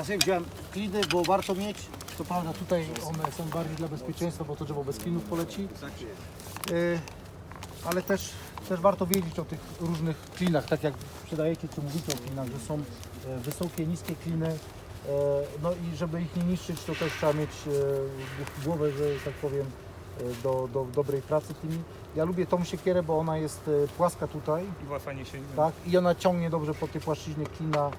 Ja sobie wziąłem kliny, bo warto mieć. To prawda, tutaj one są bardziej dla bezpieczeństwa, bo to drzewo bez klinów poleci. Y, Ale też, też warto wiedzieć o tych różnych klinach, tak jak sprzedajecie czy mówicie o klinach, że są e, wysokie, niskie kliny. E, No i żeby ich nie niszczyć, to też trzeba mieć e, głowę, że tak powiem, do, do dobrej pracy tymi. Ja lubię tą siekierę, bo ona jest płaska tutaj, I tak? I ona ciągnie dobrze po tej płaszczyźnie klina,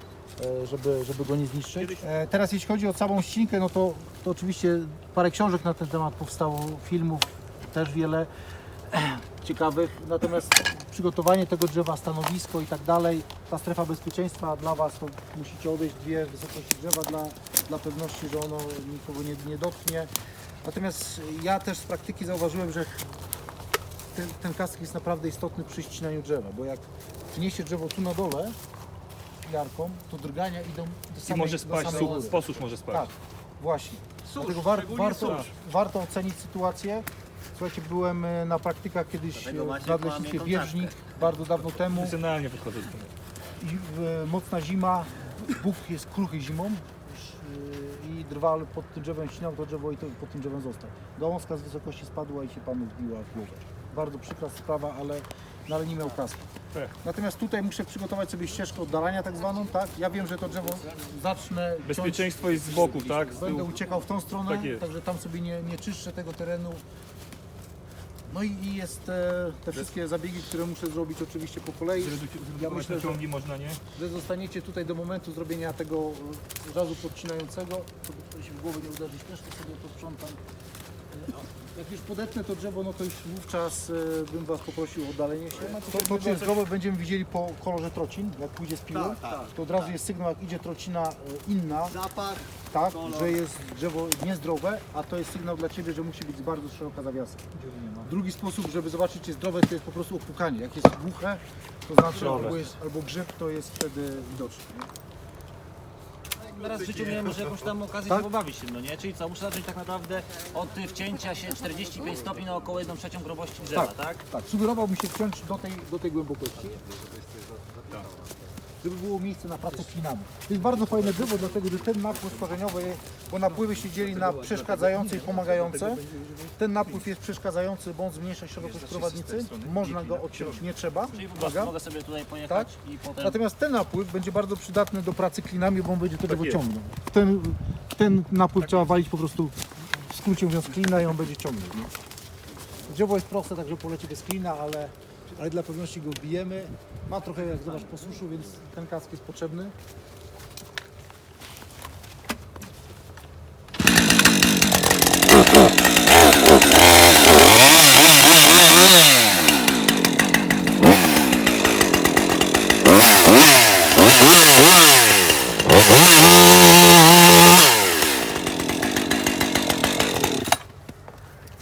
żeby, żeby go nie zniszczyć. E, Teraz jeśli chodzi o całą ścinkę, no to, to oczywiście parę książek na ten temat powstało, filmów też wiele ciekawych. Natomiast przygotowanie tego drzewa, stanowisko i tak dalej, ta strefa bezpieczeństwa dla Was, to musicie odejść dwie wysokości drzewa dla, dla pewności, że ono nikogo nie, nie dotknie. Natomiast ja też z praktyki zauważyłem, że ten, ten kask jest naprawdę istotny przy ścinaniu drzewa, bo jak przyniesie drzewo tu na dole jarką, to drgania idą do I samej, może do spaść, samej su- góry. posusz może spaść. Tak, właśnie. Dlatego war, warto, warto ocenić sytuację. Słuchajcie, byłem e, na praktykach kiedyś Dlatego e, w Maciek nadleśnictwie bardzo dawno temu Profesjonalnie podchodzę do tego. i e, mocna zima, Bóg jest kruchy zimą e, i drwal pod tym drzewem ścinał to drzewo i to pod tym drzewem został. Gałązka z wysokości spadła i się panu wbiła w głowę. Bardzo przykra sprawa, ale, no, ale nie miał. Tak. Natomiast tutaj muszę przygotować sobie ścieżkę oddalania tak zwaną, tak? Ja wiem, że to drzewo zacznę ciąć, Bezpieczeństwo jest z boku, tak? Z będę tyłu. uciekał w tą stronę, Tak jest. także tam sobie nie, nie czyszczę tego terenu. No i, i jest e, te wszystkie zabiegi, które muszę zrobić oczywiście po kolei. Ja myślę, że ciągi można, nie? że zostaniecie tutaj do momentu zrobienia tego e, razu podcinającego, żeby się w głowę nie uderzyć, też to sobie posprzątam. Jak już podetnę to drzewo, no to już wówczas e, bym Was poprosił o oddalenie się. To, to czy jest zdrowe, będziemy widzieli po kolorze trocin, jak pójdzie z piły, to od razu jest sygnał, jak idzie trocina e, inna, Zapach. tak, kolor. że jest drzewo niezdrowe, a to jest sygnał dla Ciebie, że musi być bardzo szeroka zawiasa. Drugi sposób, żeby zobaczyć, czy jest zdrowe, to jest po prostu opłukanie. Jak jest głuche, to znaczy albo, jest, albo grzyb, to jest wtedy widoczny. Raz w życiu miałem może jakąś tam okazję Tak? się pobawić tym, no nie? Czyli co, muszę zacząć tak naprawdę od y, wcięcia się 45 stopni na około 1 trzecią grubości drzewa, tak? Tak, sugerowałbym się wciąć do tej, do tej głębokości, żeby było miejsce na pracę klinami. To jest bardzo fajne drzewo, dlatego że ten napływ korzeniowy, bo napływy się dzieli na przeszkadzające i pomagające. Ten napływ jest przeszkadzający, bo on zmniejsza szerokość prowadnicy. Można go odciąć, nie trzeba. Czyli po prostu Uwaga. mogę sobie tutaj pojechać i potem... Natomiast ten napływ będzie bardzo przydatny do pracy klinami, bo on będzie to drzewo jest. ciągnął. Ten, ten napływ trzeba walić po prostu, w skrócie mówiąc, klina i on będzie ciągnął. Nie? Drzewo jest proste, także poleci bez klina, ale, ale dla pewności go wbijemy. Ma trochę, jak zobacz, posuszu, więc ten kask jest potrzebny.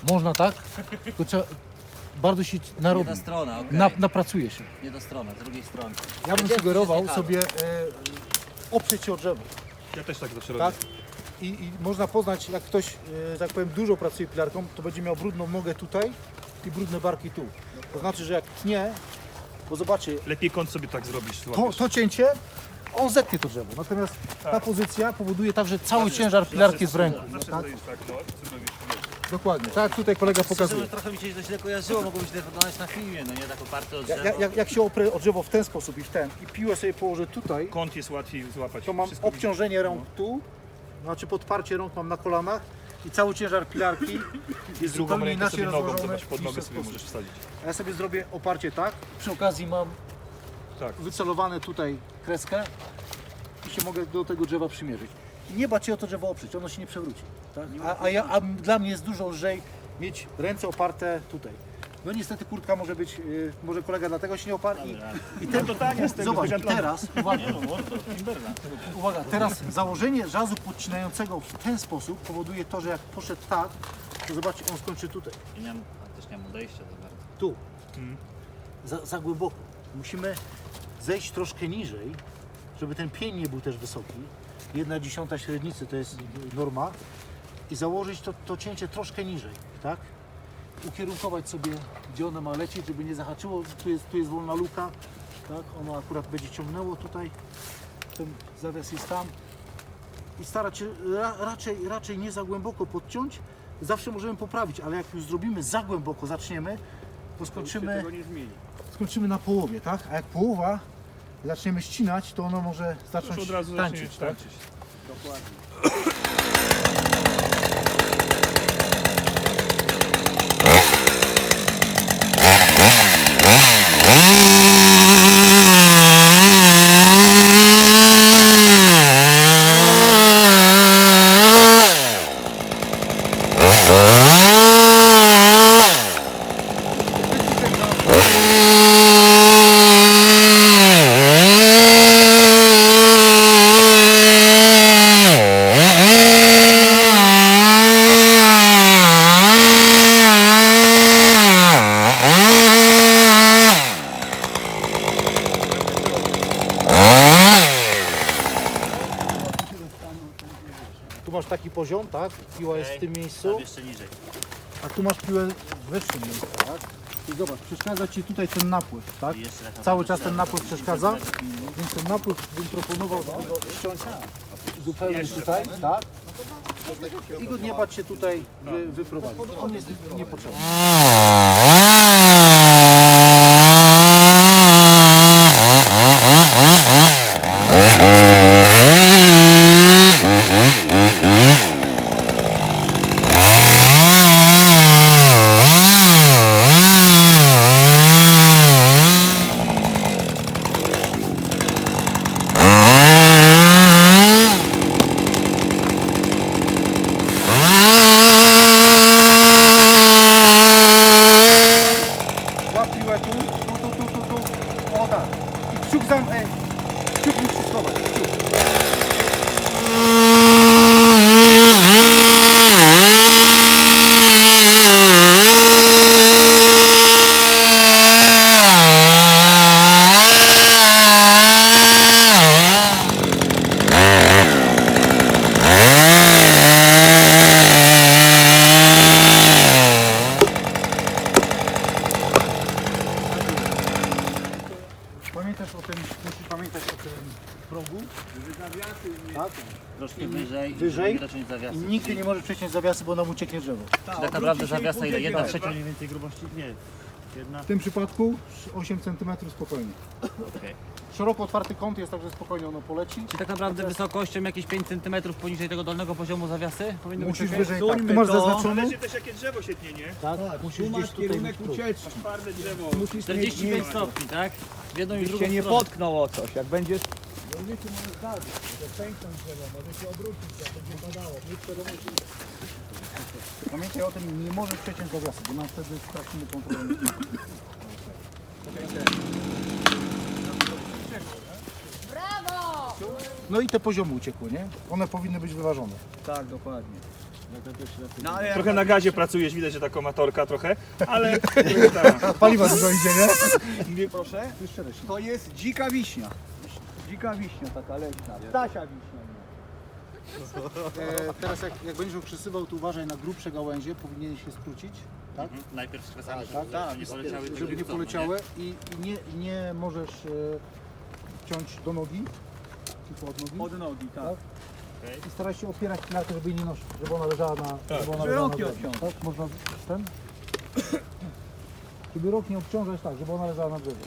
Można tak, tylko trzeba, bardzo się Nie narobi, ta strona, okej. na, napracuje się. Nie ta strona, z drugiej strony. Ja bym Gdzie sugerował sobie e, oprzeć się o drzewo. Ja też tak zawsze tak? robię. I, I można poznać, jak ktoś, e, tak powiem, dużo pracuje pilarką, to będzie miał brudną nogę tutaj i brudne barki tu. To znaczy, że jak tnie, bo zobaczcie, Lepiej kąt sobie tak zrobisz. to, to cięcie, on zetnie to drzewo. Natomiast ta pozycja powoduje tak, że cały ciężar pilarki jest w ręku. Zawsze Tak? tak, no. co robisz? Dokładnie. Tak jak tutaj kolega Szczerze, pokazuje. że trochę mi się to źle kojarzyło, mogło być wyglądać na filmie, no nie? Tak oparte od Ja- drzewa. Jak, jak, jak się oprę o drzewo w ten sposób i w ten i piłę sobie położę tutaj, Kąt jest łatwiej złapać. to mam Wszystko obciążenie rąk tu, znaczy podparcie rąk mam na kolanach i cały ciężar pilarki jest drugą zupełnie ręką inaczej sobie nogą, rozłożony zobacz, pod niż nogę ten sobie sposób. możesz wsadzić. A ja sobie zrobię oparcie tak, przy okazji mam Tak. wycelowane tutaj kreskę i się mogę do tego drzewa przymierzyć. I nie bać się o to drzewo oprzeć, ono się nie przewróci. Tak? A, a, ja, a dla mnie jest dużo lżej mieć ręce oparte tutaj. No niestety kurtka może być, yy, może kolega dlatego się nie oparł i, i ten, to tanie z tego Zobacz, i teraz, uwaga, uwaga, teraz założenie żazu podcinającego w ten sposób powoduje to, że jak poszedł tak, to zobaczcie, on skończy tutaj, Ja nie mam, też nie mam odejścia za bardzo. tu, Mhm. za, za głęboko. Musimy zejść troszkę niżej, żeby ten pień nie był też wysoki. Jedna dziesiąta średnicy to jest norma i założyć to, to cięcie troszkę niżej, tak? Ukierunkować sobie, gdzie ono ma lecieć, żeby nie zahaczyło. Tu jest, tu jest wolna luka, tak? Ono akurat będzie ciągnęło tutaj. Ten zawias jest tam. i starać się ra, raczej, raczej nie za głęboko podciąć. Zawsze możemy poprawić, ale jak już zrobimy za głęboko, zaczniemy, to skończymy, skończymy na połowie, tak? A jak połowa zaczniemy ścinać, to ono może Już zacząć od razu tańczyć, tak? tańczyć. Tu masz taki poziom, tak? Piła jest w tym miejscu, Tam jeszcze niżej. a tu masz piłę w wyższym miejscu, tak? I zobacz, przeszkadza Ci tutaj ten napływ, tak? I jeszcze Cały czas ten napływ przeszkadza, więc ten napływ bym proponował tego ściąć zupełnie tutaj, tak? I go nie bać się tutaj wy, wyprowadzić. On jest niepotrzebny. Łap piłę tu, tu, tu, tu, tu, tu. O tak. I kciuk zam... Ej. Kciuk musisz schować. Kciuk. Pamiętasz o tym, musisz pamiętać o tym progu. Tak? Troszkę wyżej, Wyżej? I zawiasy. nigdy nie może przeciąć zawiasy, bo nam ucieknie drzewo. Tak naprawdę zawiasa ile? Jedna Tak. trzecia mniej więcej grubości? Nie. Jedna? W tym przypadku 8 cm spokojnie. Okej. Szeroko otwarty kąt jest, także spokojnie ono poleci. Czyli tak naprawdę wysokością jakieś 5 cm poniżej tego dolnego poziomu zawiasy powinno być Musisz okej? wyżej, tak. Tu masz zaznaczone. Zależy też jakie drzewo się tnie, nie? Tak, musisz gdzieś tutaj mieć próg. Twarde drzewo. 45 stopni, tak? W jedną i w drugą się nie stronę. potknął o coś, jak będziesz Pamiętaj o tym, nie możesz przeciąć zawiasy, bo nam wtedy stracimy kontrolę. Brawo! No i te poziomy uciekły, nie? One powinny być wyważone. Tak, dokładnie. No ale Trochę na gazie pracujesz, widać, że taka amatorka trochę, ale tak. Paliwa dużo idzie, nie? Proszę, to jest dzika wiśnia. Dzika wiśnia, taka leśna. Stasia wiśnia. E, teraz jak, jak będziesz okrzysywał, to uważaj na grubsze gałęzie, powinien się skrócić, tak? Mhm. Najpierw skresamy, Tak, żeby tak. nie poleciały Żeby nie no poleciały i, i nie, nie możesz e, ciąć do nogi, tylko od nogi. Od nogi, tak. Tak. I staraj się opierać na to, żeby jej nie nosić, żeby ona leżała na, żeby ona Żeby nie obciążać. Tak, można ten? Żeby rok nie obciążać tak, żeby ona leżała na drzewie.